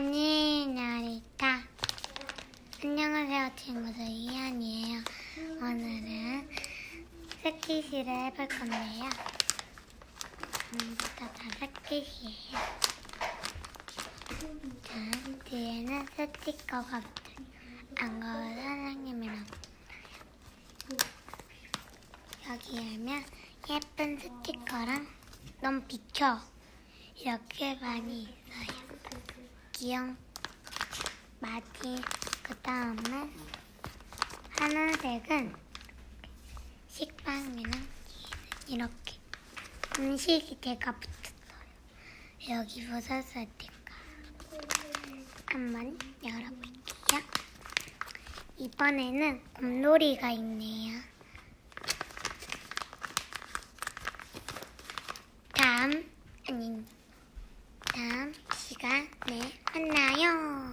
아니 나리타 안녕하세요. 친구들 이한이에요. 오늘은 스키시를 해볼 건데요. 음, 다 스키시예요. 자 뒤에는 스티커가 붙어요 안 거울 선생님이랑. 여기 열면 예쁜 스티커랑 너무 비켜. 이렇게 많이 있어요 기억 마디 그 다음에 하늘색은 식빵이랑 이렇게 음식이 제가 붙었어요. 여기 버섯 스티커 한번 열어볼게요. 이번에는 곰돌이가 있네요 시간에 만나요.